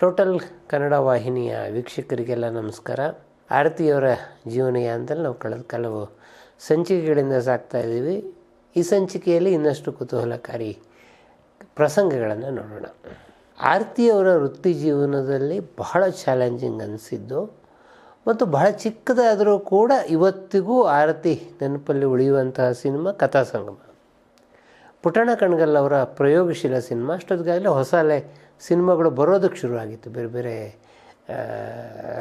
Total Kannada ವಾಹಿನಿಯ ವೀಕ್ಷಕರಿಗೆಲ್ಲ ನಮಸ್ಕಾರ. ಆರತಿಯವರ ಜೀವನಯಾಂತಲ್ಲಿ ನಾವು ಕಳೆದ ಕೆಲವು ಸಂಚಿಕೆಗಳಿಂದ ಸಾಕ್ತಾ ಇದ್ದೀವಿ. ಈ ಸಂಚಿಕೆಯಲ್ಲಿ ಇನ್ನಷ್ಟು ಕುತೂಹಲಕಾರಿ ಪ್ರಸಂಗಗಳನ್ನು ನೋಡೋಣ. ಆರತಿಯವರ ವೃತ್ತಿ ಜೀವನದಲ್ಲಿ ಬಹಳ ಚಾಲೆಂಜಿಂಗ್ ಅನಿಸಿದ್ದು ಮತ್ತು ಬಹಳ ಚಿಕ್ಕದಾದರೂ ಕೂಡ ಇವತ್ತಿಗೂ ಆರತಿ ನೆನಪಲ್ಲಿ ಉಳಿಯುವಂತಹ ಸಿನಿಮಾ ಕಥಾ ಸಂಗಮ ಪುಟ್ಟಣ ಕಣ್ಗಲ್ ಅವರ ಪ್ರಯೋಗಶೀಲ ಸಿನಿಮಾ, ಅಷ್ಟೊತ್ತಿಗಾಗಲೇ ಹೊಸ ಅಲೆ ಸಿನಿಮಾಗಳು ಬರೋದಕ್ಕೆ ಶುರುವಾಗಿತ್ತು. ಬೇರೆ ಬೇರೆ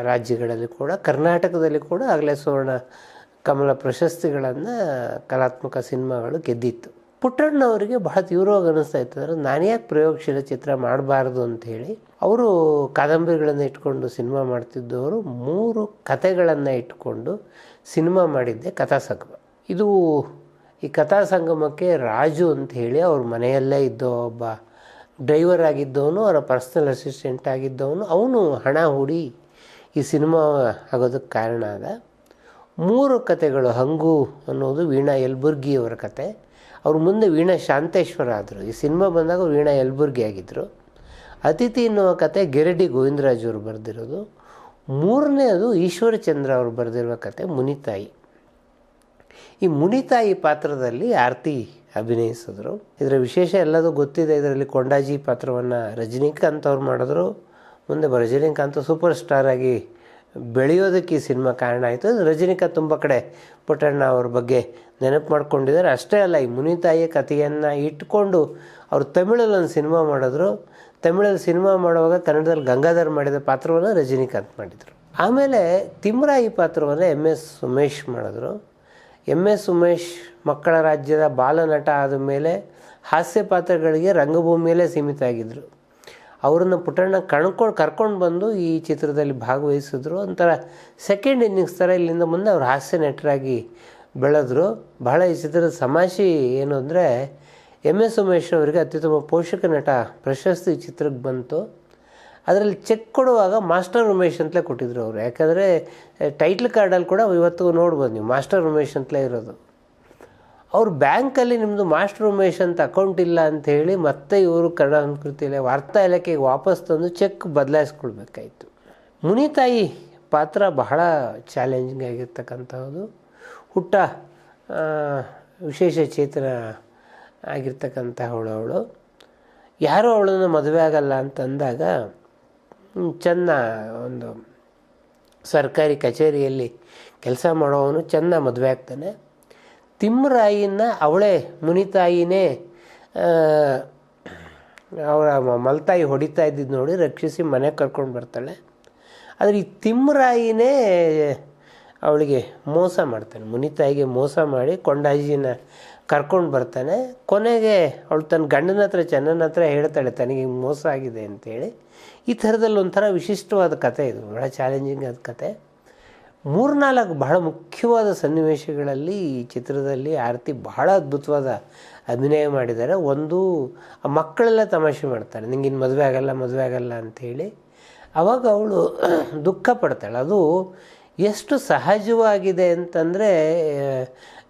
ರಾಜ್ಯಗಳಲ್ಲಿ ಕೂಡ, ಕರ್ನಾಟಕದಲ್ಲಿ ಕೂಡ ಆಗಲೇ ಸುವರ್ಣ, ಕಮಲ ಪ್ರಶಸ್ತಿಗಳನ್ನು ಕಲಾತ್ಮಕ ಸಿನಿಮಾಗಳು ಗೆದ್ದಿತ್ತು. ಪುಟ್ಟಣ್ಣವರಿಗೆ ಬಹಳ ತೀವ್ರವಾಗಿ ಅನ್ನಿಸ್ತಾ ಇತ್ತು. ಅಂದರೆ ನಾನು ಯಾಕೆ ಪ್ರಯೋಗಶೀಲ ಚಿತ್ರ ಮಾಡಬಾರ್ದು ಅಂಥೇಳಿ, ಅವರು ಕಾದಂಬರಿಗಳನ್ನು ಇಟ್ಕೊಂಡು ಸಿನಿಮಾ ಮಾಡ್ತಿದ್ದವರು ಮೂರು ಕತೆಗಳನ್ನು ಇಟ್ಕೊಂಡು ಸಿನಿಮಾ ಮಾಡಿದ್ದೆ ಕಥಾ ಸಂಗಮ. ಇದು ಈ ಕಥಾ ಸಂಗಮಕ್ಕೆ ರಾಜು ಅಂತ ಹೇಳಿ ಅವ್ರ ಮನೆಯಲ್ಲೇ ಇದ್ದ ಒಬ್ಬ ಡ್ರೈವರ್ ಆಗಿದ್ದವನು, ಅವರ ಪರ್ಸ್ನಲ್ ಅಸಿಸ್ಟೆಂಟ್ ಆಗಿದ್ದವನು, ಅವನು ಹಣ ಹೂಡಿ ಈ ಸಿನಿಮಾ ಆಗೋದಕ್ಕೆ ಕಾರಣ ಆದ. ಮೂರು ಕತೆಗಳು, ಹಂಗು ಅನ್ನೋದು ವೀಣಾ ಯಲ್ಬುರ್ಗಿಯವರ ಕತೆ. ಅವ್ರ ಮುಂದೆ ವೀಣಾ ಶಾಂತೇಶ್ವರ ಆದರು. ಈ ಸಿನಿಮಾ ಬಂದಾಗ ವೀಣಾ ಯಲ್ಬುರ್ಗಿ ಆಗಿದ್ದರು ಅತಿಥಿ ಎನ್ನುವ ಕತೆ ಗೆರಡಿ ಗೋವಿಂದರಾಜ್ ಅವರು ಬರೆದಿರೋದು. ಮೂರನೇದು ಈಶ್ವರಚಂದ್ರ ಅವರು ಬರೆದಿರುವ ಕತೆ ಮುನಿತಾಯಿ. ಈ ಮುನಿತಾಯಿ ಪಾತ್ರದಲ್ಲಿ ಆರತಿ ಅಭಿನಯಿಸಿದ್ರು. ಇದರ ವಿಶೇಷ ಎಲ್ಲದೂ ಗೊತ್ತಿದೆ. ಇದರಲ್ಲಿ ಕೊಂಡಾಜಿ ಪಾತ್ರವನ್ನು ರಜನಿಕಾಂತ್ ಅವ್ರು ಮಾಡಿದ್ರು. ಮುಂದೆ ರಜನಿಕಾಂತ್ ಸೂಪರ್ ಸ್ಟಾರ್ ಆಗಿ ಬೆಳೆಯೋದಕ್ಕೆ ಈ ಸಿನಿಮಾ ಕಾರಣ ಆಯಿತು. ರಜನಿಕಾಂತ್ ತುಂಬ ಕಡೆ ಪುಟ್ಟಣ್ಣ ಅವ್ರ ಬಗ್ಗೆ ನೆನಪು ಮಾಡ್ಕೊಂಡಿದ್ದಾರೆ. ಅಷ್ಟೇ ಅಲ್ಲ, ಈ ಮುನಿತಾಯಿಯ ಕಥೆಯನ್ನು ಇಟ್ಕೊಂಡು ಅವರು ತಮಿಳಲ್ಲಿ ಒಂದು ಸಿನಿಮಾ ಮಾಡಿದ್ರು. ತಮಿಳಲ್ಲಿ ಸಿನಿಮಾ ಮಾಡುವಾಗ ಕನ್ನಡದಲ್ಲಿ ಗಂಗಾಧರ್ ಮಾಡಿದ ಪಾತ್ರವನ್ನು ರಜನಿಕಾಂತ್ ಮಾಡಿದರು. ಆಮೇಲೆ ತಿಮ್ರಾಯಿ ಪಾತ್ರವನ್ನು ಎಂ ಎಸ್ ಸುಮೇಶ್ ಮಾಡಿದ್ರು. ಎಂ ಎಸ್ ಉಮೇಶ್ ಮಕ್ಕಳ ರಾಜ್ಯದ ಬಾಲನಟ ಆದ ಮೇಲೆ ಹಾಸ್ಯ ಪಾತ್ರಗಳಿಗೆ ರಂಗಭೂಮಿಯಲ್ಲೇ ಸೀಮಿತ ಆಗಿದ್ದರು ಅವರನ್ನು ಪುಟ್ಟಣ್ಣ ಕಣ್ಕೊಂಡು ಕರ್ಕೊಂಡು ಬಂದು ಈ ಚಿತ್ರದಲ್ಲಿ ಭಾಗವಹಿಸಿದ್ರು. ಒಂಥರ ಸೆಕೆಂಡ್ ಇನ್ನಿಂಗ್ಸ್ ಥರ ಇಲ್ಲಿಂದ ಮುಂದೆ ಅವರು ಹಾಸ್ಯ ನಟರಾಗಿ ಬೆಳೆದ್ರು. ಬಹಳ ಈ ಚಿತ್ರದ ಸಮಾಶಿ ಏನು ಅಂದರೆ ಎಂ ಎಸ್ ಉಮೇಶ್ ಅವರಿಗೆ ಅತ್ಯುತ್ತಮ ಪೋಷಕ ನಟ ಪ್ರಶಸ್ತಿ ಚಿತ್ರಕ್ಕೆ ಬಂತು. ಅದರಲ್ಲಿ ಚೆಕ್ ಕೊಡುವಾಗ ಮಾಸ್ಟರ್ ಉಮೇಶ್ ಅಂತಲೇ ಕೊಟ್ಟಿದ್ರು ಅವರು. ಯಾಕಂದರೆ ಟೈಟ್ಲ್ ಕಾರ್ಡಲ್ಲಿ ಕೂಡ ಇವತ್ತು ನೋಡ್ಬೋದು ನೀವು, ಮಾಸ್ಟರ್ ಉಮೇಶ್ ಅಂತಲೇ ಇರೋದು. ಅವ್ರ ಬ್ಯಾಂಕಲ್ಲಿ ನಿಮ್ಮದು ಮಾಸ್ಟರ್ ಉಮೇಶ್ ಅಂತ ಅಕೌಂಟ್ ಇಲ್ಲ ಅಂತ ಹೇಳಿ ಮತ್ತೆ ಇವರು ಕನ್ನಡ ಸಂಸ್ಕೃತಿ ಇಲ್ಲ ವಾರ್ತಾ ಇಲಾಖೆಗೆ ವಾಪಸ್ ತಂದು ಚೆಕ್ ಬದಲಾಯಿಸ್ಕೊಳ್ಬೇಕಾಯಿತು ಮುನಿತಾಯಿ ಪಾತ್ರ ಬಹಳ ಚಾಲೆಂಜಿಂಗ್ ಆಗಿರ್ತಕ್ಕಂಥದ್ದು ಹುಟ್ಟ ವಿಶೇಷ ಚೇತನ ಆಗಿರ್ತಕ್ಕಂಥ ಅವಳು. ಯಾರೂ ಅವಳನ್ನು ಮದುವೆ ಆಗಲ್ಲ ಅಂತಂದಾಗ ಚೆನ್ನ ಒಂದು ಸರ್ಕಾರಿ ಕಚೇರಿಯಲ್ಲಿ ಕೆಲಸ ಮಾಡೋವನು ಚೆನ್ನ ಮದುವೆ ಆಗ್ತಾನೆ. ತಿಮ್ಮರಾಯಿನ ಅವಳೇ, ಮುನಿತಾಯಿನೇ ಅವಳ ಮಲ್ತಾಯಿ ಹೊಡಿತಾ ಇದ್ದಿದ್ದು ನೋಡಿ ರಕ್ಷಿಸಿ ಮನೆಗೆ ಕರ್ಕೊಂಡು ಬರ್ತಾಳೆ. ಆದರೆ ಈ ತಿಮ್ಮರಾಯಿನೇ ಅವಳಿಗೆ ಮೋಸ ಮಾಡ್ತಾನೆ. ಮುನಿತಾಯಿಗೆ ಮೋಸ ಮಾಡಿ ಕೊಂಡಾಜಿನ ಕರ್ಕೊಂಡು ಬರ್ತಾನೆ. ಕೊನೆಗೆ ಅವಳು ತನ್ನ ಗಂಡನ ಹತ್ರ, ಚೆನ್ನನ ಹತ್ರ ಹೇಳ್ತಾಳೆ, ತನಗೆ ಮೋಸ ಆಗಿದೆ ಅಂತೇಳಿ. ಈ ಥರದಲ್ಲಿ ಒಂಥರ ವಿಶಿಷ್ಟವಾದ ಕತೆ ಇದು. ಬಹಳ ಚಾಲೆಂಜಿಂಗ್ ಆದ ಕತೆ. ಮೂರ್ನಾಲ್ಕು ಬಹಳ ಮುಖ್ಯವಾದ ಸನ್ನಿವೇಶಗಳಲ್ಲಿ ಈ ಚಿತ್ರದಲ್ಲಿ ಆರತಿ ಬಹಳ ಅದ್ಭುತವಾದ ಅಭಿನಯ ಮಾಡಿದ್ದಾರೆ. ಒಂದು, ಆ ಮಕ್ಕಳೆಲ್ಲ ತಮಾಷೆ ಮಾಡ್ತಾರೆ. ನಿಂಗೆ ಇನ್ನು ಮದುವೆ ಆಗಲ್ಲ ಮದುವೆ ಆಗಲ್ಲ ಅಂಥೇಳಿ ಅವಾಗ ಅವಳು ದುಃಖ ಪಡ್ತಾಳೆ. ಅದು ಎಷ್ಟು ಸಹಜವಾಗಿದೆ ಅಂತಂದರೆ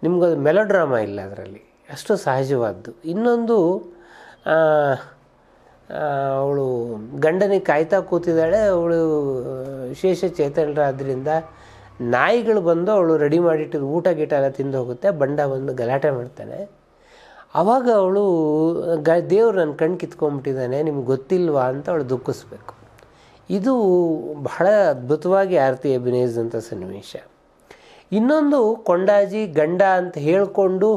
ನಿಮ್ಗದು ಮೆಲೋಡ್ರಾಮಾ ಇಲ್ಲ ಅದರಲ್ಲಿ. ಅಷ್ಟು ಸಹಜವಾದ್ದು. ಇನ್ನೊಂದು ಅವಳು ಗಂಡನಿಗೆ ಕಾಯ್ತಾ ಕೂತಿದ್ದಾಳೆ, ಅವಳು ವಿಶೇಷ ಚೇತನರಾದ್ರಿಂದ ನಾಯಿಗಳು ಬಂದು ಅವಳು ರೆಡಿ ಮಾಡಿಟ್ಟಿದ್ದು ಊಟ ಗೀಟ ಎಲ್ಲ ತಿಂದು ಹೋಗುತ್ತೆ ಬಂಡ ಬಂದು ಗಲಾಟೆ ಮಾಡ್ತಾನೆ ಆವಾಗ ಅವಳು, ಗ, ದೇವ್ರು ನನ್ನ ಕಣ್ಣು ಕಿತ್ಕೊಂಡ್ಬಿಟ್ಟಿದ್ದಾನೆ, ನಿಮ್ಗೆ ಗೊತ್ತಿಲ್ವಾ ಅಂತ ಅವಳು ದುಃಖಿಸ್ಬೇಕು. ಇದು ಬಹಳ ಅದ್ಭುತವಾಗಿ ಆರತಿ ಅಭಿನಯಿಸಿದಂಥ ಸನ್ನಿವೇಶ. ಇನ್ನೊಂದು ಕೊಂಡಾಜಿ ಗಂಡ ಅಂತ ಹೇಳಿಕೊಂಡು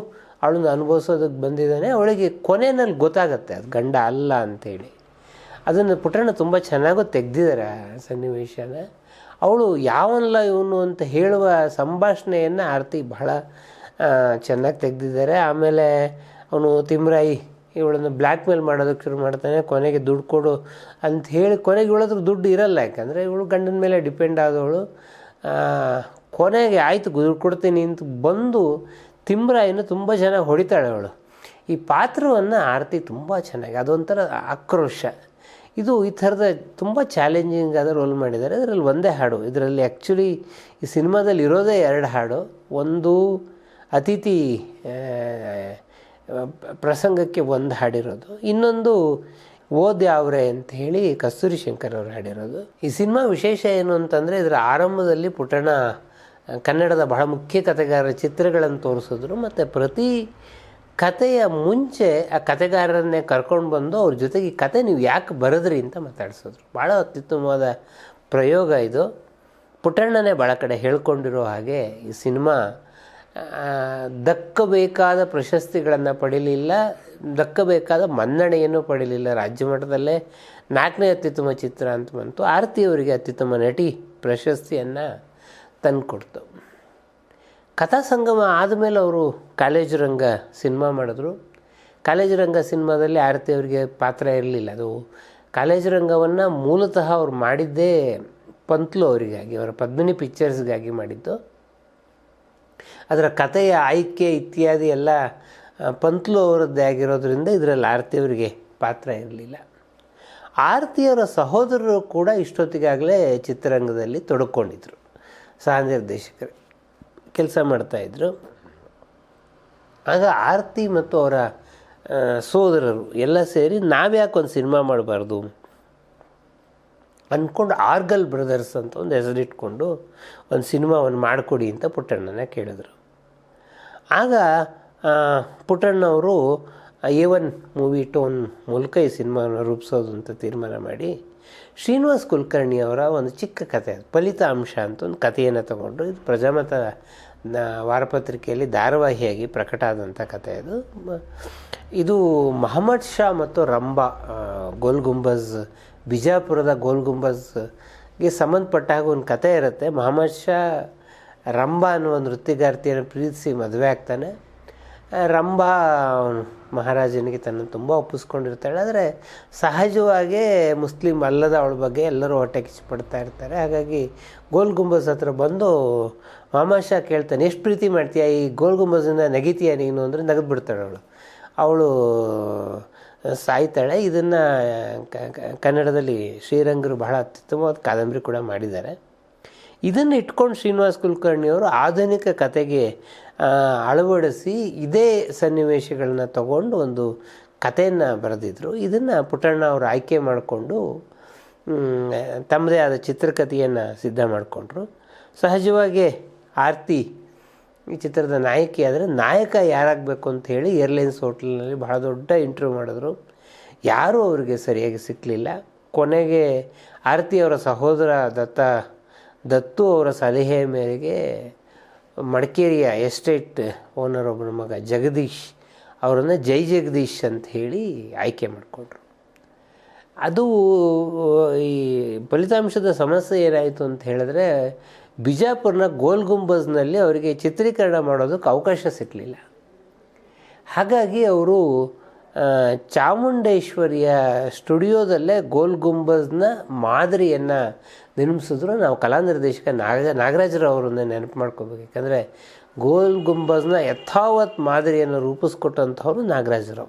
ಅವಳನ್ನ ಅನುಭವಿಸೋದಕ್ಕೆ ಬಂದಿದ್ದಾನೆ. ಅವಳಿಗೆ ಕೊನೆಯಲ್ಲಿ ಗೊತ್ತಾಗತ್ತೆ, ಅದು ಗಂಡ ಅಲ್ಲ ಅಂಥೇಳಿ ಅದನ್ನು ಪುಟ್ಟಣ್ಣ ತುಂಬ ಚೆನ್ನಾಗೂ ತೆಗೆದಿದ್ದಾರೆ ಆ ಸನ್ನಿವೇಶನ. ಅವಳು ಯಾವನಲ್ಲ ಇವನು ಅಂತ ಹೇಳುವ ಸಂಭಾಷಣೆಯನ್ನು ಆರತಿ ಬಹಳ ಚೆನ್ನಾಗಿ ತೆಗೆದಿದ್ದಾರೆ. ಆಮೇಲೆ ಅವನು ತಿಮ್ರಾಯಿ ಇವಳನ್ನು ಬ್ಲ್ಯಾಕ್ ಮೇಲ್ ಮಾಡೋದಕ್ಕೆ ಶುರು ಮಾಡ್ತಾನೆ, ಕೊನೆಗೆ ದುಡ್ಡು ಕೊಡು ಅಂತ ಹೇಳಿ ಕೊನೆಗೆ ಇವಳ ಹತ್ರ ದುಡ್ಡು ಇರಲ್ಲ. ಯಾಕಂದರೆ ಇವಳು ಗಂಡನ ಮೇಲೆ ಡಿಪೆಂಡ್ ಆದವಳು. ಕೊನೆಗೆ ಆಯಿತು, ದುಡ್ಡು ಕೊಡ್ತೀನಿ ಅಂತ ಬಂದು ತಿಮ್ರಾಯಿನ ತುಂಬ ಚೆನ್ನಾಗಿ ಹೊಡಿತಾಳೆ ಅವಳು. ಈ ಪಾತ್ರವನ್ನು ಆರತಿ ತುಂಬ ಚೆನ್ನಾಗಿ, ಅದೊಂಥರ ಆಕ್ರೋಶ. ಇದು ಈ ಥರದ ತುಂಬ ಚಾಲೆಂಜಿಂಗ್ ಆದ ರೋಲ್ ಮಾಡಿದ್ದಾರೆ. ಇದರಲ್ಲಿ ಒಂದೇ ಹಾಡು, ಇದರಲ್ಲಿ ಆ್ಯಕ್ಚುಲಿ ಈ ಸಿನಿಮಾದಲ್ಲಿ ಇರೋದೇ ಎರಡು ಹಾಡು. ಒಂದು ಅತಿಥಿ ಪ್ರಸಂಗಕ್ಕೆ ಒಂದು ಹಾಡಿರೋದು. ಇನ್ನೊಂದು ಓದ್ ಯಾವ್ರೆ ಅಂತ ಹೇಳಿ ಕಸ್ತೂರಿ ಶಂಕರ್ ಅವರು ಹಾಡಿರೋದು. ಈ ಸಿನಿಮಾ ವಿಶೇಷ ಏನು ಅಂತಂದರೆ ಇದರ ಆರಂಭದಲ್ಲಿ ಪುಟ್ಟಣ ಕನ್ನಡದ ಬಹಳ ಮುಖ್ಯ ಕಥೆಗಾರರ ಚಿತ್ರಗಳನ್ನು ತೋರಿಸಿದ್ರು. ಮತ್ತು ಪ್ರತಿ ಕಥೆಯ ಮುಂಚೆ ಆ ಕತೆಗಾರರನ್ನೇ ಕರ್ಕೊಂಡು ಬಂದು ಅವ್ರ ಜೊತೆಗೆ ಈ ಕತೆ ನೀವು ಯಾಕೆ ಬರೆದ್ರಿ ಅಂತ ಮಾತಾಡಿಸಿದ್ರು. ಭಾಳ ಅತ್ಯುತ್ತಮವಾದ ಪ್ರಯೋಗ ಇದು. ಪುಟ್ಟಣ್ಣನೇ ಭಾಳ ಕಡೆ ಹೇಳ್ಕೊಂಡಿರೋ ಹಾಗೆ ಈ ಸಿನಿಮಾ ದಕ್ಕಬೇಕಾದ ಪ್ರಶಸ್ತಿಗಳನ್ನು ಪಡೀಲಿಲ್ಲ, ದಕ್ಕಬೇಕಾದ ಮನ್ನಣೆಯನ್ನು ಪಡೀಲಿಲ್ಲ. ರಾಜ್ಯ ಮಟ್ಟದಲ್ಲೇ ನಾಲ್ಕನೇ ಅತ್ಯುತ್ತಮ ಚಿತ್ರ ಅಂತ ಬಂತು. ಆರತಿಯವರಿಗೆ ಅತ್ಯುತ್ತಮ ನಟಿ ಪ್ರಶಸ್ತಿಯನ್ನು ತಂದುಕೊಡ್ತು. ಕಥಾ ಸಂಗಮ ಆದಮೇಲೆ ಅವರು ಕಾಲೇಜು ರಂಗ ಸಿನಿಮಾ ಮಾಡಿದ್ರು. ಕಾಲೇಜು ರಂಗ ಸಿನಿಮಾದಲ್ಲಿ ಆರತಿ ಅವರಿಗೆ ಪಾತ್ರ ಇರಲಿಲ್ಲ. ಅದು ಕಾಲೇಜು ರಂಗವನ್ನು ಮೂಲತಃ ಅವ್ರು ಮಾಡಿದ್ದೇ ಪಂತ್ಲು ಅವರಿಗಾಗಿ, ಅವರ ಪದ್ಮಿನಿ ಪಿಕ್ಚರ್ಸ್ಗಾಗಿ ಮಾಡಿದ್ದು. ಅದರ ಕಥೆಯ ಆಯ್ಕೆ ಇತ್ಯಾದಿ ಎಲ್ಲ ಪಂತ್ಲು ಅವರದ್ದೇ ಆಗಿರೋದ್ರಿಂದ ಇದರಲ್ಲಿ ಆರತಿಯವರಿಗೆ ಪಾತ್ರ ಇರಲಿಲ್ಲ. ಆರತಿಯವರ ಸಹೋದರರು ಕೂಡ ಇಷ್ಟೊತ್ತಿಗಾಗಲೇ ಚಿತ್ರರಂಗದಲ್ಲಿ ತೊಡಕೊಂಡಿದ್ದರು ಸಹ ನಿರ್ದೇಶಕರು ಕೆಲಸ ಮಾಡ್ತಾಯಿದ್ರು ಆಗ ಆರತಿ ಮತ್ತು ಅವರ ಸೋದರರು ಎಲ್ಲ ಸೇರಿ ನಾವ್ಯಾಕೆ ಒಂದು ಸಿನಿಮಾ ಮಾಡಬಾರ್ದು ಅಂದ್ಕೊಂಡು ಆರ್ಗಲ್ ಬ್ರದರ್ಸ್ ಅಂತ ಒಂದು ಹೆಸರಿಟ್ಕೊಂಡು ಒಂದು ಸಿನಿಮಾವನ್ನು ಮಾಡಿಕೊಡಿ ಅಂತ ಪುಟ್ಟಣ್ಣನ ಕೇಳಿದ್ರು. ಆಗ ಪುಟ್ಟಣ್ಣವರು ಎ ಒನ್ ಮೂವಿ ಟೋನ್ ಮೂಲಕ ಈ ಸಿನಿಮಾನ ರೂಪಿಸೋದು ಅಂತ ತೀರ್ಮಾನ ಮಾಡಿ ಶ್ರೀನಿವಾಸ್ ಕುಲಕರ್ಣಿ ಅವರ ಒಂದು ಚಿಕ್ಕ ಕಥೆ ಫಲಿತಾಂಶ ಅಂತ ಒಂದು ಕಥೆಯನ್ನು ತಗೊಂಡು ಇದು ಪ್ರಜಾಮತ ವಾರಪತ್ರಿಕೆಯಲ್ಲಿ ಧಾರಾವಾಹಿಯಾಗಿ ಪ್ರಕಟ ಆದಂಥ ಕಥೆ ಅದು. ಇದು ಮಹಮ್ಮದ್ ಶಾ ಮತ್ತು ರಂಬಾ ಗೋಲ್ ಗುಂಬಜ್, ಬಿಜಾಪುರದ ಗೋಲ್ ಗುಂಬಜ್ಗೆ ಸಂಬಂಧಪಟ್ಟ ಒಂದು ಕಥೆ ಇರುತ್ತೆ. ಮಹಮ್ಮದ್ ಶಾ ರಂಬಾ ಅನ್ನುವ ನೃತ್ಯಗಾರ್ತಿಯನ್ನು ಪ್ರೀತಿಸಿ ಮದುವೆ ಆಗ್ತಾನೆ. ರಂಭಾ ಮಹಾರಾಜನಿಗೆ ತನ್ನ ತುಂಬ ಒಪ್ಪಿಸ್ಕೊಂಡಿರ್ತಾಳೆ. ಆದರೆ ಸಹಜವಾಗಿ ಮುಸ್ಲಿಂ ಅಲ್ಲದ ಅವಳ ಬಗ್ಗೆ ಎಲ್ಲರೂ ಹೊಟ್ಟೆ ಕಿಚ್ಚು ಪಡ್ತಾ ಇರ್ತಾರೆ. ಹಾಗಾಗಿ ಗೋಲ್ ಗುಂಬಜ್ ಹತ್ರ ಬಂದು ಮಾಮಾಶ ಕೇಳ್ತಾನೆ, ಎಷ್ಟು ಪ್ರೀತಿ ಮಾಡ್ತೀಯ? ಈ ಗೋಲ್ ಗುಂಬಜಿಂದ ನೆಗಿತೀಯ ನೀನು? ಅಂದರೆ ನಗದು ಬಿಡ್ತಾಳೆ ಅವಳು ಅವಳು ಸಾಯ್ತಾಳೆ. ಇದನ್ನು ಕನ್ನಡದಲ್ಲಿ ಶ್ರೀರಂಗರು ಬಹಳ ಅತ್ಯುತ್ತಮವಾದ ಕಾದಂಬರಿ ಕೂಡ ಮಾಡಿದ್ದಾರೆ. ಇದನ್ನು ಇಟ್ಕೊಂಡು ಶ್ರೀನಿವಾಸ್ ಕುಲಕರ್ಣಿಯವರು ಆಧುನಿಕ ಕತೆಗೆ ಅಳವಡಿಸಿ ಇದೇ ಸನ್ನಿವೇಶಗಳನ್ನ ತಗೊಂಡು ಒಂದು ಕಥೆಯನ್ನು ಬರೆದಿದ್ರು. ಇದನ್ನು ಪುಟ್ಟಣ್ಣ ಅವರು ಆಯ್ಕೆ ಮಾಡಿಕೊಂಡು ತಮ್ಮದೇ ಆದ ಚಿತ್ರಕಥೆಯನ್ನು ಸಿದ್ಧ ಮಾಡಿಕೊಂಡ್ರು. ಸಹಜವಾಗಿ ಆರ್ತಿ ಈ ಚಿತ್ರದ ನಾಯಕಿ ಆದರೆ ನಾಯಕ ಯಾರಾಗಬೇಕು ಅಂತ ಹೇಳಿ ಏರ್ಲೈನ್ಸ್ ಹೋಟ್ಲ್ನಲ್ಲಿ ಬಹಳ ದೊಡ್ಡ ಇಂಟರ್ವ್ಯೂ ಮಾಡಿದ್ರು. ಯಾರೂ ಅವರಿಗೆ ಸರಿಯಾಗಿ ಸಿಕ್ಕಲಿಲ್ಲ ಕೊನೆಗೆ ಆರತಿ ಅವರ ಸಹೋದರ ದತ್ತ ದತ್ತು ಅವರ ಸಲಹೆಯ ಮೇರೆಗೆ ಮಡಿಕೇರಿಯ ಎಸ್ಟೇಟ್ ಓನರ್ ಒಬ್ಬನ ಮಗ ಜಗದೀಶ್ ಅವರನ್ನು ಜೈ ಜಗದೀಶ್ ಅಂತ ಹೇಳಿ ಆಯ್ಕೆ ಮಾಡಿಕೊಂಡ್ರು. ಅದು ಈ ಫಲಿತಾಂಶದ ಸಮಸ್ಯೆ ಏನಾಯಿತು ಅಂತ ಹೇಳಿದ್ರೆ ಬಿಜಾಪುರನ ಗೋಲ್ ಗುಂಬಜ್ನಲ್ಲಿ ಅವರಿಗೆ ಚಿತ್ರೀಕರಣ ಮಾಡೋದಕ್ಕೆ ಅವಕಾಶ ಸಿಗಲಿಲ್ಲ ಹಾಗಾಗಿ ಅವರು ಚಾಮುಂಡೇಶ್ವರಿಯ ಸ್ಟುಡಿಯೋದಲ್ಲೇ ಗೋಲ್ ಗುಂಬಜ್ನ ಮಾದರಿಯನ್ನು ನಿರ್ಮಿಸಿದ್ರು, ನಾವು ಕಲಾ ನಿರ್ದೇಶಕ ನಾಗ, ನಾಗರಾಜರವರನ್ನ ನೆನಪು ಮಾಡ್ಕೋಬೇಕು. ಯಾಕಂದರೆ ಗೋಲ್ ಗುಂಬಜ್ನ ಯಥಾವತ್ ಮಾದರಿಯನ್ನು ರೂಪಿಸ್ಕೊಟ್ಟಂಥವ್ರು ನಾಗರಾಜರು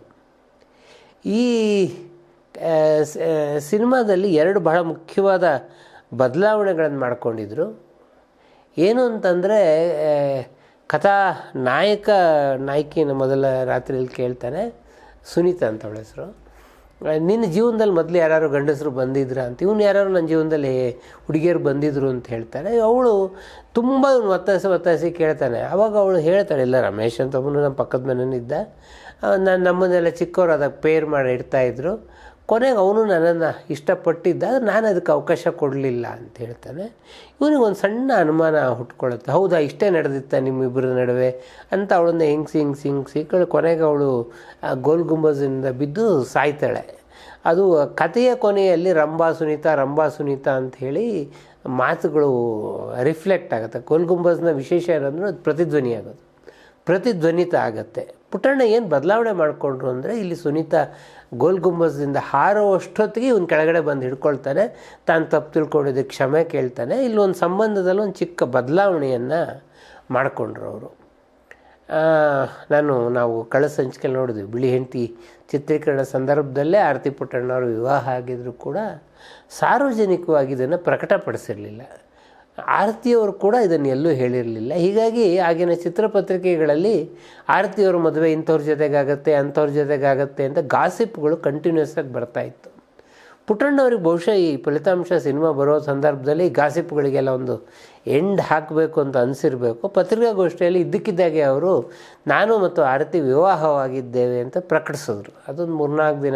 ಈ ಸಿನಿಮಾದಲ್ಲಿ ಎರಡು ಬಹಳ ಮುಖ್ಯವಾದ ಬದಲಾವಣೆಗಳನ್ನು ಮಾಡಿಕೊಂಡಿದ್ರು. ಏನು ಅಂತಂದರೆ ಕಥಾ ನಾಯಕ ನಾಯಕಿನ ಮೊದಲ ರಾತ್ರಿಯಲ್ಲಿ ಕೇಳ್ತಾನೆ ಸುನೀತಾ ಅಂತ ಅವಳ ಹೆಸರು. ನಿನ್ನ ಜೀವನದಲ್ಲಿ ಮೊದಲು ಯಾರು ಗಂಡಸರು ಬಂದಿದ್ರು ಅಂತ, ಇವನು ಯಾರು ನನ್ನ ಜೀವನದಲ್ಲಿ ಹುಡುಗಿಯರು ಬಂದಿದ್ರು ಅಂತ ಹೇಳ್ತಾರೆ. ಅವಳು ತುಂಬ ಒತ್ತಾಸೆ ಒತ್ತಾಸೆ ಕೇಳ್ತಾನೆ. ಅವಾಗ ಅವಳು ಹೇಳ್ತಾಳೆ, ಇಲ್ಲ ರಮೇಶ್ ಅಂತ ಒಬ್ಬನು ನಮ್ಮ ಪಕ್ಕದ ಮನೇನಿದ್ದ ನಾನು ನಮ್ಮನ್ನೆಲ್ಲ ಚಿಕ್ಕವರು ಅದಕ್ಕೆ ಪೇರ್ ಮಾಡಿ ಇಡ್ತಾಯಿದ್ರು ಕೊನೆಗೆ ಅವನು ನನ್ನನ್ನು ಇಷ್ಟಪಟ್ಟಿದ್ದ ನಾನು ಅದಕ್ಕೆ ಅವಕಾಶ ಕೊಡಲಿಲ್ಲ ಅಂತ ಹೇಳ್ತಾನೆ. ಇವನಿಗೆ ಒಂದು ಸಣ್ಣ ಅನುಮಾನ ಹುಟ್ಕೊಳ್ಳುತ್ತೆ. ಹೌದಾ, ಇಷ್ಟೇ ನಡೆದಿತ್ತ ನಿಮ್ಮಿಬ್ಬರ ನಡುವೆ? ಅಂತ ಅವಳನ್ನ ಹೆಂಗ್ಸಿ, ಹಿಂಗ್ಸಿ ಹಿಂಗ್ಸಿ ಕೊನೆಗೆ ಅವಳು ಗೋಲ್ ಗುಂಬಜಿಂದ ಬಿದ್ದು ಸಾಯ್ತಾಳೆ. ಅದು ಕಥೆಯ ಕೊನೆಯಲ್ಲಿ ರಂಭಾ ಸುನೀತಾ ರಂಭಾ ಸುನೀತಾ ಅಂತ ಹೇಳಿ ಮಾತುಗಳು ರಿಫ್ಲೆಕ್ಟ್ ಆಗುತ್ತೆ. ಗೋಲ್ ಗುಂಬಜ್ನ ವಿಶೇಷ ಏನಂದ್ರೆ ಅದು ಪ್ರತಿಧ್ವನಿ ಆಗುತ್ತೆ ಪ್ರತಿಧ್ವನಿತ ಆಗತ್ತೆ. ಪುಟ್ಟಣ್ಣ ಏನು ಬದಲಾವಣೆ ಮಾಡಿಕೊಂಡ್ರು ಅಂದರೆ ಇಲ್ಲಿ ಸುನೀತಾ ಗೋಲ್ ಗುಂಬಜ್ದಿಂದ ಹಾರುವಷ್ಟೊತ್ತಿಗೆ ಇವನು ಕೆಳಗಡೆ ಬಂದು ಹಿಡ್ಕೊಳ್ತಾನೆ. ತಾನು ತಪ್ಪು ತಿಳ್ಕೊಂಡಿದ್ದಕ್ಕೆ ಕ್ಷಮೆ ಕೇಳ್ತಾನೆ. ಇಲ್ಲಿ ಒಂದು ಸಂಬಂಧದಲ್ಲಿ ಒಂದು ಚಿಕ್ಕ ಬದಲಾವಣೆಯನ್ನು ಮಾಡಿಕೊಂಡ್ರು ಅವರು. ನಾನು ನಾವು ಕಳೆದ ಸಂಚಿಕೆಯಲ್ಲಿ ನೋಡಿದ್ವಿ. ಬಿಳಿ ಹೆಂಡತಿ ಚಿತ್ರೀಕರಣ ಸಂದರ್ಭದಲ್ಲೇ ಆರತಿ ಪುಟ್ಟಣ್ಣವರು ವಿವಾಹ ಆಗಿದ್ದರೂ ಕೂಡ ಸಾರ್ವಜನಿಕವಾಗಿ ಇದನ್ನು ಪ್ರಕಟಪಡಿಸಿರಲಿಲ್ಲ. ಆರತಿಯವರು ಕೂಡ ಇದನ್ನು ಎಲ್ಲೂ ಹೇಳಿರಲಿಲ್ಲ. ಹೀಗಾಗಿ ಆಗಿನ ಚಿತ್ರಪತ್ರಿಕೆಗಳಲ್ಲಿ ಆರತಿಯವ್ರ ಮದುವೆ ಇಂಥವ್ರ ಜೊತೆಗಾಗತ್ತೆ, ಅಂಥವ್ರ ಜೊತೆಗಾಗತ್ತೆ ಅಂತ ಗಾಸಿಪ್ಗಳು ಕಂಟಿನ್ಯೂಸ್ ಆಗಿ ಬರ್ತಾ ಇತ್ತು. ಪುಟ್ಟಣ್ಣವ್ರಿಗೆ ಬಹುಶಃ ಈ ಫಲಿತಾಂಶ ಸಿನಿಮಾ ಬರೋ ಸಂದರ್ಭದಲ್ಲಿ ಗಾಸಿಪ್ಗಳಿಗೆಲ್ಲ ಒಂದು ಎಂಡ್ ಹಾಕಬೇಕು ಅಂತ ಅನಿಸಿರಬೇಕು. ಪತ್ರಿಕಾಗೋಷ್ಠಿಯಲ್ಲಿ ಇದ್ದಕ್ಕಿದ್ದಾಗೆ ಅವರು, ನಾನು ಮತ್ತು ಆರತಿ ವಿವಾಹವಾಗಿದ್ದೇವೆ ಅಂತ ಪ್ರಕಟಿಸಿದ್ರು. ಅದೊಂದು ಮೂರ್ನಾಲ್ಕು ದಿನ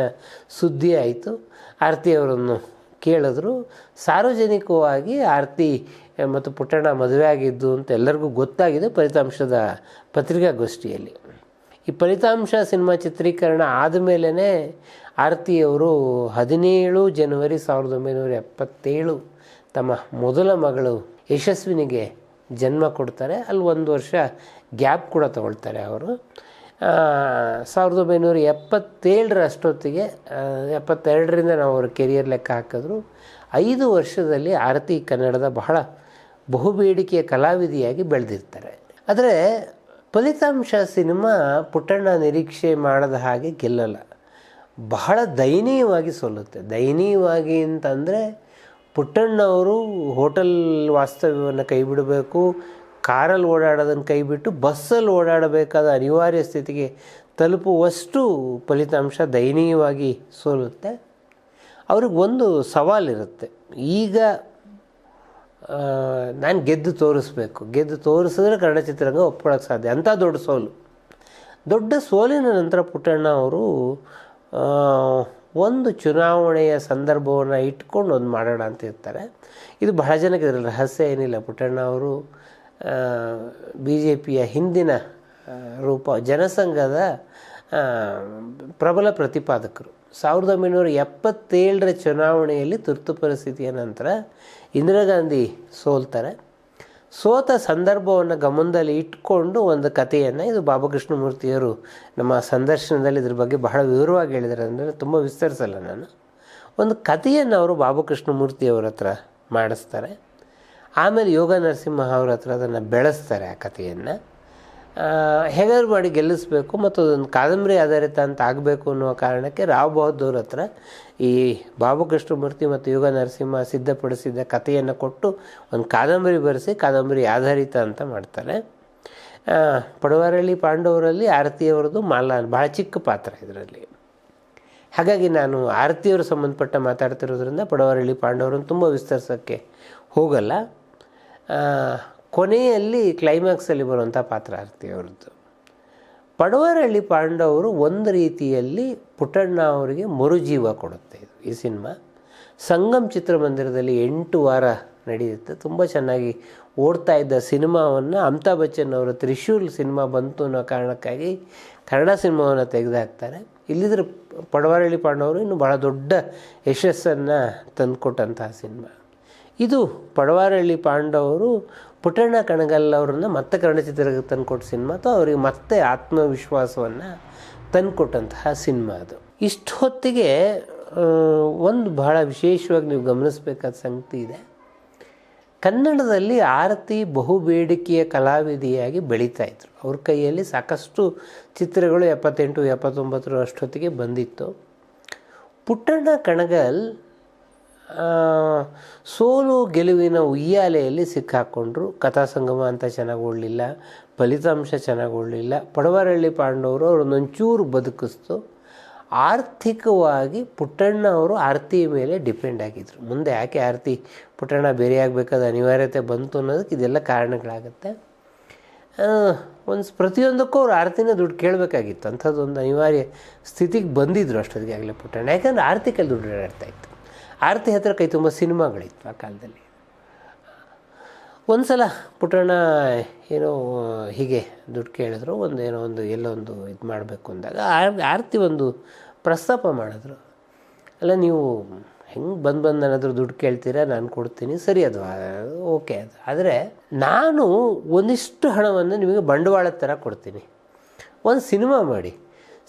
ಸುದ್ದಿ ಆಯಿತು. ಆರತಿಯವರನ್ನು ಕೇಳಿದ್ರು. ಸಾರ್ವಜನಿಕವಾಗಿ ಆರತಿ ಮತ್ತು ಪುಟ್ಟಣ್ಣ ಮದುವೆ ಆಗಿದ್ದು ಅಂತ ಎಲ್ಲರಿಗೂ ಗೊತ್ತಾಗಿದೆ ಫಲಿತಾಂಶದ ಪತ್ರಿಕಾಗೋಷ್ಠಿಯಲ್ಲಿ. ಈ ಫಲಿತಾಂಶ ಸಿನಿಮಾ ಚಿತ್ರೀಕರಣ ಆದಮೇಲೆ ಆರತಿಯವರು ಹದಿನೇಳು ಜನವರಿ ಸಾವಿರದ ಒಂಬೈನೂರ ಎಪ್ಪತ್ತೇಳು ತಮ್ಮ ಮೊದಲ ಮಗಳು ಯಶಸ್ವಿನಿಗೆ ಜನ್ಮ ಕೊಡ್ತಾರೆ. ಅಲ್ಲಿ ಒಂದು ವರ್ಷ ಗ್ಯಾಪ್ ಕೂಡ ತಗೊಳ್ತಾರೆ ಅವರು. ಸಾವಿರದ ಒಂಬೈನೂರ ಎಪ್ಪತ್ತೇಳರ ಅಷ್ಟೊತ್ತಿಗೆ ಎಪ್ಪತ್ತೆರಡರಿಂದ ನಾವು ಅವರು ಕೆರಿಯರ್ ಲೆಕ್ಕ ಹಾಕಿದ್ರು. ಐದು ವರ್ಷದಲ್ಲಿ ಆರತಿ ಕನ್ನಡದ ಬಹಳ ಬಹುಬೇಡಿಕೆಯ ಕಲಾವಿದೆಯಾಗಿ ಬೆಳೆದಿರ್ತಾರೆ. ಆದರೆ ಫಲಿತಾಂಶ ಸಿನಿಮಾ ಪುಟ್ಟಣ್ಣ ನಿರೀಕ್ಷೆ ಮಾಡದ ಹಾಗೆ ಗೆಲ್ಲಲ್ಲ. ಬಹಳ ದಯನೀಯವಾಗಿ ಸೋಲುತ್ತೆ. ದಯನೀಯವಾಗಿ ಅಂತಂದರೆ ಪುಟ್ಟಣ್ಣವರು ಹೋಟೆಲ್ ವಾಸ್ತವ್ಯವನ್ನು ಕೈ ಬಿಡಬೇಕು ಕಾರಲ್ಲಿ ಓಡಾಡೋದನ್ನು ಕೈಬಿಟ್ಟು ಬಸ್ಸಲ್ಲಿ ಓಡಾಡಬೇಕಾದ ಅನಿವಾರ್ಯ ಸ್ಥಿತಿಗೆ ತಲುಪುವಷ್ಟು ಫಲಿತಾಂಶ ದಯನೀಯವಾಗಿ ಸೋಲುತ್ತೆ. ಅವ್ರಿಗೆ ಒಂದು ಸವಾಲಿರುತ್ತೆ. ಈಗ ನಾನು ಗೆದ್ದು ತೋರಿಸ್ಬೇಕು. ಗೆದ್ದು ತೋರಿಸಿದ್ರೆ ಕನ್ನಡ ಚಿತ್ರರಂಗ ಒಪ್ಕೊಳ್ಳೋಕ್ಕೆ ಸಾಧ್ಯ. ಅಂಥ ದೊಡ್ಡ ಸೋಲು. ದೊಡ್ಡ ಸೋಲಿನ ನಂತರ ಪುಟ್ಟಣ್ಣ ಅವರು ಒಂದು ಚುನಾವಣೆಯ ಸಂದರ್ಭವನ್ನು ಇಟ್ಕೊಂಡು ಒಂದು ಮಾಡೋಣ ಅಂತ ಇರ್ತಾರೆ ಇದು ಬಹಳ ಜನಕ್ಕೆ ರಹಸ್ಯ ಏನಿಲ್ಲ. ಪುಟ್ಟಣ್ಣ ಅವರು ಬಿ ಜೆ ಪಿಯ ಹಿಂದಿನ ರೂಪ, ಜನಸಂಘದ ಪ್ರಬಲ ಪ್ರತಿಪಾದಕರು. ಸಾವಿರದ ಒಂಬೈನೂರ ಎಪ್ಪತ್ತೇಳರ ಚುನಾವಣೆಯಲ್ಲಿ ತುರ್ತು ಪರಿಸ್ಥಿತಿಯ ನಂತರ ಇಂದಿರಾ ಗಾಂಧಿ ಸೋಲ್ತಾರೆ. ಸೋತ ಸಂದರ್ಭವನ್ನು ಗಮನದಲ್ಲಿ ಇಟ್ಕೊಂಡು ಒಂದು ಕಥೆಯನ್ನು ಇದು ಬಾಬಕೃಷ್ಣಮೂರ್ತಿಯವರು ನಮ್ಮ ಸಂದರ್ಶನದಲ್ಲಿ ಇದ್ರ ಬಗ್ಗೆ ಬಹಳ ವಿವರವಾಗಿ ಹೇಳಿದ್ದಾರೆ ಅಂದರೆ ತುಂಬ ವಿಸ್ತರಿಸಲ್ಲ ನಾನು. ಒಂದು ಕಥೆಯನ್ನು ಅವರು ಬಾಬಕೃಷ್ಣಮೂರ್ತಿಯವ್ರ ಹತ್ರ ಮಾಡಿಸ್ತಾರೆ. ಆಮೇಲೆ ಯೋಗ ನರಸಿಂಹ ಅವ್ರ ಹತ್ರ ಅದನ್ನು ಬೆಳೆಸ್ತಾರೆ ಆ ಕಥೆಯನ್ನು. ಹೇಗಾದ್ರು ಮಾಡಿ ಗೆಲ್ಲಿಸ್ಬೇಕು ಮತ್ತು ಅದೊಂದು ಕಾದಂಬರಿ ಆಧಾರಿತ ಅಂತ ಆಗಬೇಕು ಅನ್ನುವ ಕಾರಣಕ್ಕೆ ರಾವ್ ಬಹದ್ದೂರ್ ಹತ್ರ ಈ ಬಾಬು ಕೃಷ್ಣಮೂರ್ತಿ ಮತ್ತು ಯುಗ ನರಸಿಂಹ ಸಿದ್ಧಪಡಿಸಿದ ಕಥೆಯನ್ನು ಕೊಟ್ಟು ಒಂದು ಕಾದಂಬರಿ ಬರೆಸಿ ಕಾದಂಬರಿ ಆಧಾರಿತ ಅಂತ ಮಾಡ್ತಾರೆ. ಪಡವಾರಳ್ಳಿ ಪಾಂಡವರಲ್ಲಿ ಆರತಿಯವರದ್ದು ಮಾಲ ಭಾಳ ಚಿಕ್ಕ ಪಾತ್ರ ಇದರಲ್ಲಿ. ಹಾಗಾಗಿ ನಾನು ಆರತಿಯವರು ಸಂಬಂಧಪಟ್ಟ ಮಾತಾಡ್ತಿರೋದ್ರಿಂದ ಪಡವರಳ್ಳಿ ಪಾಂಡವರನ್ನು ತುಂಬ ವಿಸ್ತರಿಸೋಕ್ಕೆ ಹೋಗಲ್ಲ. ಕೊನೆಯಲ್ಲಿ ಕ್ಲೈಮ್ಯಾಕ್ಸಲ್ಲಿ ಬರುವಂಥ ಪಾತ್ರ ಅವ್ರದ್ದು. ಪಡವರಳ್ಳಿ ಪಾಂಡವರು ಒಂದು ರೀತಿಯಲ್ಲಿ ಪುಟ್ಟಣ್ಣ ಅವರಿಗೆ ಮರುಜೀವ ಕೊಡುತ್ತೆ ಇದು ಈ ಸಿನಿಮಾ. ಸಂಗಮ್ ಚಿತ್ರಮಂದಿರದಲ್ಲಿ ಎಂಟು ವಾರ ನಡೆಯುತ್ತೆ. ತುಂಬ ಚೆನ್ನಾಗಿ ಓಡ್ತಾ ಇದ್ದ ಸಿನಿಮಾವನ್ನು ಅಮಿತಾಬ್ ಬಚ್ಚನ್ ಅವರ ತ್ರಿಶೂಲ್ ಸಿನಿಮಾ ಬಂತು ಅನ್ನೋ ಕಾರಣಕ್ಕಾಗಿ ಕನ್ನಡ ಸಿನಿಮಾವನ್ನು ತೆಗೆದುಹಾಕ್ತಾರೆ ಇಲ್ಲಿದ್ರೆ ಪಡವರಳ್ಳಿ ಪಾಂಡವರು ಇನ್ನು ಭಾಳ ದೊಡ್ಡ ಯಶಸ್ಸನ್ನು ತಂದುಕೊಟ್ಟಂತಹ ಸಿನಿಮಾ. ಇದು ಪಡವಾರಳ್ಳಿ ಪಾಂಡವರು ಪುಟ್ಟಣ್ಣ ಕಣಗಲ್ ಅವ್ರನ್ನ ಮತ್ತೆ ಕನ್ನಡ ತಂದುಕೊಟ್ಟ ಸಿನಿಮಾ ಅಥವಾ ಅವರಿಗೆ ಮತ್ತೆ ಆತ್ಮವಿಶ್ವಾಸವನ್ನು ತಂದುಕೊಟ್ಟಂತಹ ಸಿನಿಮಾ ಅದು. ಇಷ್ಟು ಹೊತ್ತಿಗೆ ಒಂದು ಬಹಳ ವಿಶೇಷವಾಗಿ ನೀವು ಗಮನಿಸಬೇಕಾದ ಸಂಗತಿ ಇದೆ. ಕನ್ನಡದಲ್ಲಿ ಆರತಿ ಬಹುಬೇಡಿಕೆಯ ಕಲಾವಿದೆಯಾಗಿ ಬೆಳೀತಾ ಇದ್ರು. ಅವ್ರ ಕೈಯಲ್ಲಿ ಸಾಕಷ್ಟು ಚಿತ್ರಗಳು ಎಪ್ಪತ್ತೆಂಟು ಎಪ್ಪತ್ತೊಂಬತ್ತರ ಅಷ್ಟೊತ್ತಿಗೆ ಬಂದಿತ್ತು. ಪುಟ್ಟಣ್ಣ ಕಣಗಲ್ ಸೋಲು ಗೆಲುವಿನ ಉಯ್ಯಾಲೆಯಲ್ಲಿ ಸಿಕ್ಕಾಕೊಂಡ್ರು ಕಥಾಸಂಗಮ ಅಂತ ಚೆನ್ನಾಗಿ ಫಲಿತಾಂಶ ಚೆನ್ನಾಗಿ ಓಡಲಿಲ್ಲ ಪಡವರಳ್ಳಿ ಪಾಂಡವರು ಅವ್ರನ್ನೊಂಚೂರು ಬದುಕಿಸ್ತು. ಆರ್ಥಿಕವಾಗಿ ಪುಟ್ಟಣ್ಣ ಅವರು ಆರತಿ ಮೇಲೆ ಡಿಪೆಂಡ್ ಆಗಿದ್ರು. ಮುಂದೆ ಯಾಕೆ ಆರತಿ ಪುಟ್ಟಣ್ಣ ಬೇರೆ ಆಗಬೇಕಾದ ಅನಿವಾರ್ಯತೆ ಬಂತು ಅನ್ನೋದಕ್ಕೆ ಇದೆಲ್ಲ ಕಾರಣಗಳಾಗುತ್ತೆ. ಒಂದು ಪ್ರತಿಯೊಂದಕ್ಕೂ ಅವ್ರು ಆರತಿನ ದುಡ್ಡು ಕೇಳಬೇಕಾಗಿತ್ತು. ಅಂಥದ್ದೊಂದು ಅನಿವಾರ್ಯ ಸ್ಥಿತಿಗೆ ಬಂದಿದ್ರು ಅಷ್ಟೊತ್ತಿಗೆ ಆಗಲೇ ಪುಟ್ಟಣ್ಣ. ಯಾಕಂದರೆ ಆರ್ಥಿಕ ದುಡ್ಡು ಇತ್ತು. ಆರತಿ ಹತ್ರ ಕೈ ತುಂಬ ಸಿನಿಮಾಗಳಿತ್ತು ಆ ಕಾಲದಲ್ಲಿ. ಒಂದು ಸಲ ಪುಟ್ಟಣ್ಣ ಏನೋ ಹೀಗೆ ದುಡ್ಡು ಕೇಳಿದ್ರು, ಒಂದು ಏನೋ ಒಂದು ಎಲ್ಲೋ ಒಂದು ಇದು ಮಾಡಬೇಕು ಅಂದಾಗ ಆರ್, ಆರತಿ ಒಂದು ಪ್ರಸ್ತಾಪ ಮಾಡಿದ್ರು. ಅಲ್ಲ, ನೀವು ಹೆಂಗೆ ಬಂದು ಬಂದು ನಾನಾದರೂ ದುಡ್ಡು ಕೇಳ್ತೀರಾ, ನಾನು ಕೊಡ್ತೀನಿ, ಸರಿ ಅದು ಓಕೆ ಅದು. ಆದರೆ ನಾನು ಒಂದಿಷ್ಟು ಹಣವನ್ನು ನಿಮಗೆ ಬಂಡವಾಳದ ಥರ ಕೊಡ್ತೀನಿ. ಒಂದು ಸಿನಿಮಾ ಮಾಡಿ.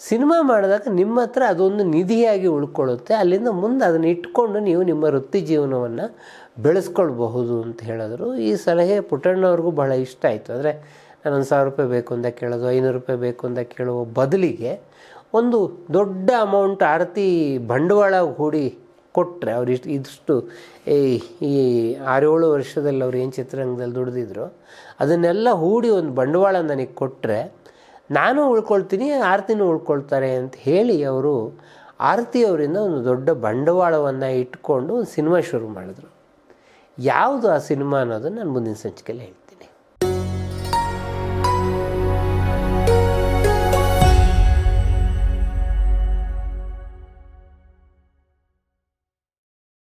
ಸಿನಿಮಾ ಮಾಡಿದಾಗ ನಿಮ್ಮ ಹತ್ರ ಅದೊಂದು ನಿಧಿಯಾಗಿ ಉಳ್ಕೊಳ್ಳುತ್ತೆ. ಅಲ್ಲಿಂದ ಮುಂದೆ ಅದನ್ನು ಇಟ್ಕೊಂಡು ನೀವು ನಿಮ್ಮ ವೃತ್ತಿ ಜೀವನವನ್ನು ಬೆಳೆಸ್ಕೊಳ್ಬಹುದು ಅಂತ ಹೇಳಿದ್ರು. ಈ ಸಲಹೆ ಪುಟ್ಟಣ್ಣವ್ರಿಗೂ ಬಹಳ ಇಷ್ಟ ಆಯಿತು. ಅಂದರೆ ನಾನೊಂದು ಸಾವಿರ ರೂಪಾಯಿ ಬೇಕು ಅಂತ ಕೇಳೋದು ಐನೂರು ರೂಪಾಯಿ ಬೇಕು ಅಂತ ಕೇಳುವ ಬದಲಿಗೆ ಒಂದು ದೊಡ್ಡ ಅಮೌಂಟ್ ಆರತಿ ಬಂಡವಾಳ ಹೂಡಿ ಕೊಟ್ಟರೆ ಅವ್ರು ಇಷ್ಟು, ಇದಿಷ್ಟು, ಈ ಈ ಆರೇಳು ವರ್ಷದಲ್ಲಿ ಅವ್ರು ಏನು ಚಿತ್ರರಂಗದಲ್ಲಿ ದುಡಿದಿದ್ರು, ಅದನ್ನೆಲ್ಲ ಹೂಡಿ ಒಂದು ಬಂಡವಾಳ ನನಗೆ ಕೊಟ್ಟರೆ ನಾನು ಉಳ್ಕೊಳ್ತೀನಿ, ಆರತಿನೂ ಉಳ್ಕೊಳ್ತಾರೆ ಅಂತ ಹೇಳಿ ಅವರು ಆರತಿಯವರಿಂದ ಒಂದು ದೊಡ್ಡ ಬಂಡವಾಳವನ್ನು ಇಟ್ಕೊಂಡು ಒಂದು ಸಿನಿಮಾ ಶುರು ಮಾಡಿದ್ರು. ಯಾವುದು ಆ ಸಿನಿಮಾ ಅನ್ನೋದನ್ನು ನಾನು ಮುಂದಿನ ಸಂಚಿಕೆಯಲ್ಲಿ ಹೇಳ್ತೀನಿ.